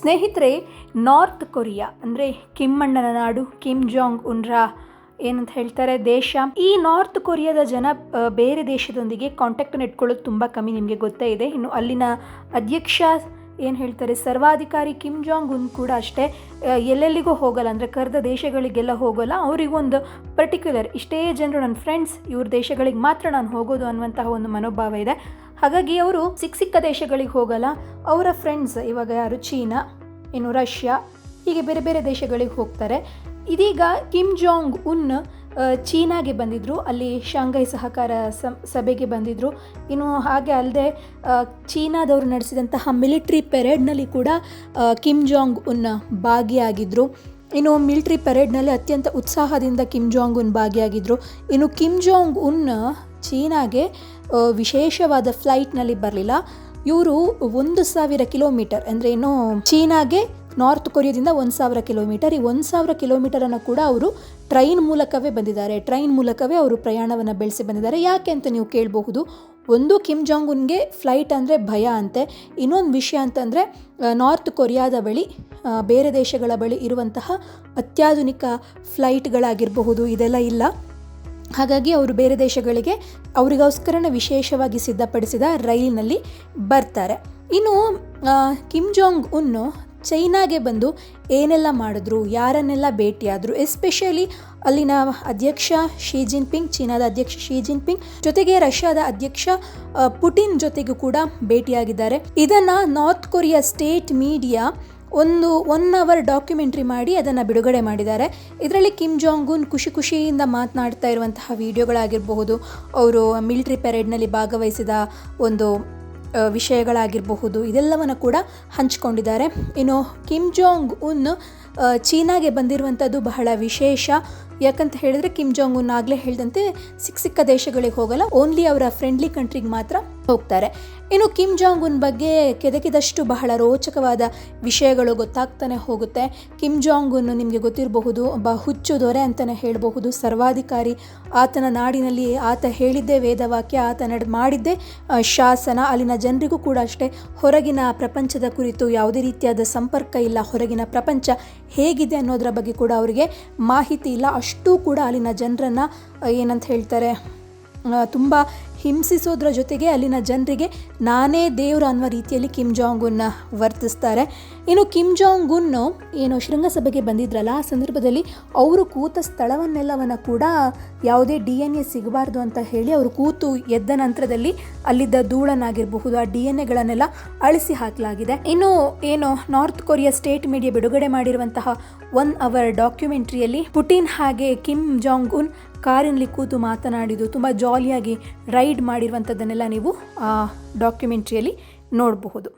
ಸ್ನೇಹಿತರೆ, north Korea, ಅಂದರೆ ಕಿಮ್ಮಣ್ಣನ ನಾಡು, Kim Jong ಉನ್ರಾ, ಏನಂತ ಹೇಳ್ತಾರೆ, ದೇಶ. ಈ ನಾರ್ತ್ ಕೊರಿಯಾದ ಜನ ಬೇರೆ ದೇಶದೊಂದಿಗೆ ಕಾಂಟ್ಯಾಕ್ಟನ್ನು ಇಟ್ಕೊಳ್ಳೋದು ತುಂಬ ಕಮ್ಮಿ ನಿಮಗೆ ಗೊತ್ತೇ ಇದೆ. ಇನ್ನು ಅಲ್ಲಿನ ಅಧ್ಯಕ್ಷ ಏನು ಹೇಳ್ತಾರೆ, ಸರ್ವಾಧಿಕಾರಿ ಕಿಮ್ ಜಾಂಗ್ ಉನ್ ಕೂಡ ಅಷ್ಟೇ. ಎಲ್ಲೆಲ್ಲಿಗೂ ಹೋಗಲ್ಲ, ಅಂದರೆ ಕರೆದ ದೇಶಗಳಿಗೆಲ್ಲ ಹೋಗೋಲ್ಲ. ಅವರಿಗೊಂದು ಪರ್ಟಿಕ್ಯುಲರ್ ಇಷ್ಟೇ ಜನರು ನನ್ನ ಫ್ರೆಂಡ್ಸ್ ಇವ್ರ ದೇಶಗಳಿಗೆ ಮಾತ್ರ ನಾನು ಹೋಗೋದು ಅನ್ನುವಂತಹ ಒಂದು ಮನೋಭಾವ ಇದೆ. ಹಾಗಾಗಿ ಅವರು ಸಿಕ್ಕ ಸಿಕ್ಕ ದೇಶಗಳಿಗೆ ಹೋಗಲ್ಲ. ಅವರ ಫ್ರೆಂಡ್ಸ್ ಇವಾಗ ಯಾರು? ಚೀನಾ, ಇನ್ನು ರಷ್ಯಾ, ಹೀಗೆ ಬೇರೆ ಬೇರೆ ದೇಶಗಳಿಗೆ ಹೋಗ್ತಾರೆ. ಇದೀಗ ಕಿಮ್ ಜಾಂಗ್ ಉನ್ ಚೀನಾಗೆ ಬಂದಿದ್ದರು ಅಲ್ಲಿ ಶಾಂಘೈ ಸಹಕಾರ ಸಭೆಗೆ ಬಂದಿದ್ದರು ಇನ್ನು ಹಾಗೆ ಅಲ್ಲದೆ ಚೀನಾದವರು ನಡೆಸಿದಂತಹ ಮಿಲಿಟ್ರಿ ಪೆರೇಡ್ನಲ್ಲಿ ಕೂಡ ಕಿಮ್ ಜಾಂಗ್ ಉನ್ ಭಾಗಿಯಾಗಿದ್ದರು ಇನ್ನು ಮಿಲಿಟ್ರಿ ಪೆರೇಡ್ನಲ್ಲಿ ಅತ್ಯಂತ ಉತ್ಸಾಹದಿಂದ ಕಿಮ್ ಜಾಂಗ್ ಉನ್ ಭಾಗಿಯಾಗಿದ್ದರು ಇನ್ನು ಕಿಮ್ ಜಾಂಗ್ ಉನ್ ಚೀನಾಗೆ ವಿಶೇಷವಾದ ಫ್ಲೈಟ್ನಲ್ಲಿ ಬರಲಿಲ್ಲ. ಇವರು ಒಂದು ಸಾವಿರ ಕಿಲೋಮೀಟರ್, ಅಂದರೆ ಏನು, ಚೀನಾಗೆ ನಾರ್ತ್ ಕೊರಿಯಾದಿಂದ ಒಂದು ಸಾವಿರ ಕಿಲೋಮೀಟರ್. ಈ ಒಂದು ಸಾವಿರ ಕಿಲೋಮೀಟರನ್ನು ಕೂಡ ಅವರು ಟ್ರೈನ್ ಮೂಲಕವೇ ಬಂದಿದ್ದಾರೆ. ಟ್ರೈನ್ ಮೂಲಕವೇ ಅವರು ಪ್ರಯಾಣವನ್ನು ಬೆಳೆಸಿ ಬಂದಿದ್ದಾರೆ. ಯಾಕೆ ಅಂತ ನೀವು ಕೇಳಬಹುದು. ಒಂದು ಕಿಮ್ ಜಾಂಗ್ ಉನ್ಗೆ ಫ್ಲೈಟ್ ಅಂದರೆ ಭಯ ಅಂತೆ. ಇನ್ನೊಂದು ವಿಷಯ ಅಂತಂದರೆ ನಾರ್ತ್ ಕೊರಿಯಾದ ಬಳಿ ಬೇರೆ ದೇಶಗಳ ಬಳಿ ಇರುವಂತಹ ಅತ್ಯಾಧುನಿಕ ಫ್ಲೈಟ್ಗಳಾಗಿರಬಹುದು ಇದೆಲ್ಲ ಇಲ್ಲ. ಹಾಗಾಗಿ ಅವರು ಬೇರೆ ದೇಶಗಳಿಗೆ ಅವರಿಗೋಸ್ಕರನ ವಿಶೇಷವಾಗಿ ಸಿದ್ಧಪಡಿಸಿದ ರೈಲಿನಲ್ಲಿ ಬರ್ತಾರೆ. ಇನ್ನು ಕಿಮ್ ಜಾಂಗ್ ಉನ್ನು ಚೈನಾಗೆ ಬಂದು ಏನೆಲ್ಲ ಮಾಡಿದ್ರು, ಯಾರನ್ನೆಲ್ಲ ಭೇಟಿಯಾದರು ಎಸ್ಪೆಷಲಿ ಅಲ್ಲಿನ ಅಧ್ಯಕ್ಷ ಶಿ ಜಿನ್ಪಿಂಗ್ ಚೀನಾದ ಅಧ್ಯಕ್ಷ ಶಿ ಜಿನ್ಪಿಂಗ್ ಜೊತೆಗೆ ರಷ್ಯಾದ ಅಧ್ಯಕ್ಷ ಪುಟಿನ್ ಜೊತೆಗೂ ಕೂಡ ಭೇಟಿಯಾಗಿದ್ದಾರೆ. ಇದನ್ನು ನಾರ್ತ್ ಕೊರಿಯಾ ಸ್ಟೇಟ್ ಮೀಡಿಯಾ ಒಂದು ಒನ್ ಅವರ್ ಡಾಕ್ಯುಮೆಂಟ್ರಿ ಮಾಡಿ ಅದನ್ನು ಬಿಡುಗಡೆ ಮಾಡಿದ್ದಾರೆ. ಇದರಲ್ಲಿ ಕಿಮ್ ಜಾಂಗ್ ಉನ್ ಖುಷಿ ಖುಷಿಯಿಂದ ಮಾತನಾಡ್ತಾ ಇರುವಂತಹ ವಿಡಿಯೋಗಳಾಗಿರಬಹುದು, ಅವರು ಮಿಲಿಟ್ರಿ ಪೆರೇಡ್ನಲ್ಲಿ ಭಾಗವಹಿಸಿದ ಒಂದು ವಿಷಯಗಳಾಗಿರಬಹುದು, ಇದೆಲ್ಲವನ್ನು ಕೂಡ ಹಂಚಿಕೊಂಡಿದ್ದಾರೆ. ಇನ್ನು ಕಿಮ್ ಜಾಂಗ್ ಉನ್ ಚೀನಾಗೆ ಬಂದಿರುವಂಥದ್ದು ಬಹಳ ವಿಶೇಷ. ಯಾಕಂತ ಹೇಳಿದ್ರೆ ಕಿಮ್ ಜಾಂಗ್ ಉನ್ ಆಗಲೇ ಹೇಳಿದಂತೆ ಸಿಕ್ಕ ಸಿಕ್ಕ ದೇಶಗಳಿಗೆ ಹೋಗಲ್ಲ ಓನ್ಲಿ ಅವರ ಫ್ರೆಂಡ್ಲಿ ಕಂಟ್ರಿಗೆ ಮಾತ್ರ ಹೋಗ್ತಾರೆ. ಇನ್ನು ಕಿಮ್ ಜಾಂಗ್ ಉನ್ ಬಗ್ಗೆ ಕೆದಕಿದಷ್ಟು ಬಹಳ ರೋಚಕವಾದ ವಿಷಯಗಳು ಗೊತ್ತಾಗ್ತಾನೆ ಹೋಗುತ್ತೆ. ಕಿಮ್ ಜಾಂಗ್ ಉನ್ ನಿಮಗೆ ಗೊತ್ತಿರಬಹುದು, ಒಬ್ಬ ಹುಚ್ಚು ದೊರೆ ಅಂತಲೇ ಹೇಳಬಹುದು, ಸರ್ವಾಧಿಕಾರಿ. ಆತನ ನಾಡಿನಲ್ಲಿ ಆತ ಹೇಳಿದ್ದೇ ವೇದವಾಕ್ಯ, ಆತ ನಡ್, ಮಾಡಿದ್ದೇ ಶಾಸನ. ಅಲ್ಲಿನ ಜನರಿಗೂ ಕೂಡ ಅಷ್ಟೇ. ಹೊರಗಿನ ಪ್ರಪಂಚದ ಕುರಿತು ಯಾವುದೇ ರೀತಿಯಾದ ಸಂಪರ್ಕ ಇಲ್ಲ. ಹೊರಗಿನ ಪ್ರಪಂಚ ಹೇಗಿದೆ ಅನ್ನೋದರ ಬಗ್ಗೆ ಕೂಡ ಅವರಿಗೆ ಮಾಹಿತಿ ಇಲ್ಲ. ಅಷ್ಟೂ ಕೂಡ ಅಲ್ಲಿನ ಜನರನ್ನು ಏನಂತ ಹೇಳ್ತಾರೆ ತುಂಬ ಹಿಂಸಿಸೋದ್ರ ಜೊತೆಗೆ ಅಲ್ಲಿನ ಜನರಿಗೆ ನಾನೇ ದೇವರು ಅನ್ನುವ ರೀತಿಯಲ್ಲಿ ಕಿಮ್ ಜಾಂಗ್ ಉನ್ನ ವರ್ತಿಸ್ತಾರೆ. ಇನ್ನು ಕಿಮ್ ಜಾಂಗ್ ಉನ್ ಏನು ಶೃಂಗಸಭೆಗೆ ಬಂದಿದ್ರಲ್ಲ, ಆ ಸಂದರ್ಭದಲ್ಲಿ ಅವರು ಕೂತ ಸ್ಥಳವನ್ನೆಲ್ಲವನ್ನು ಕೂಡ ಯಾವುದೇ ಡಿ ಎನ್ ಎ ಸಿಗಬಾರ್ದು ಅಂತ ಹೇಳಿ ಅವರು ಕೂತು ಎದ್ದ ನಂತರದಲ್ಲಿ ಅಲ್ಲಿದ್ದ ಧೂಳನ್ನಾಗಿರಬಹುದು, ಆ ಡಿ ಎನ್ ಎಗಳನ್ನೆಲ್ಲ ಅಳಿಸಿ ಹಾಕಲಾಗಿದೆ. ಇನ್ನು ಏನು ನಾರ್ತ್ ಕೊರಿಯಾ ಸ್ಟೇಟ್ ಮೀಡಿಯಾ ಬಿಡುಗಡೆ ಮಾಡಿರುವಂತಹ ಒನ್ ಅವರ್ ಡಾಕ್ಯುಮೆಂಟ್ರಿಯಲ್ಲಿ ಪುಟಿನ್ ಹಾಗೆ ಕಿಮ್ ಜಾಂಗ್ ಉನ್ ಕಾರಿನಲ್ಲಿ ಕೂತು ಮಾತನಾಡಿದ್ದು ತುಂಬ ಜಾಲಿಯಾಗಿ ರೈಡ್ ಮಾಡಿರುವಂಥದ್ದನ್ನೆಲ್ಲ ನೀವು ಡಾಕ್ಯುಮೆಂಟ್ರಿಯಲ್ಲಿ ನೋಡಬಹುದು.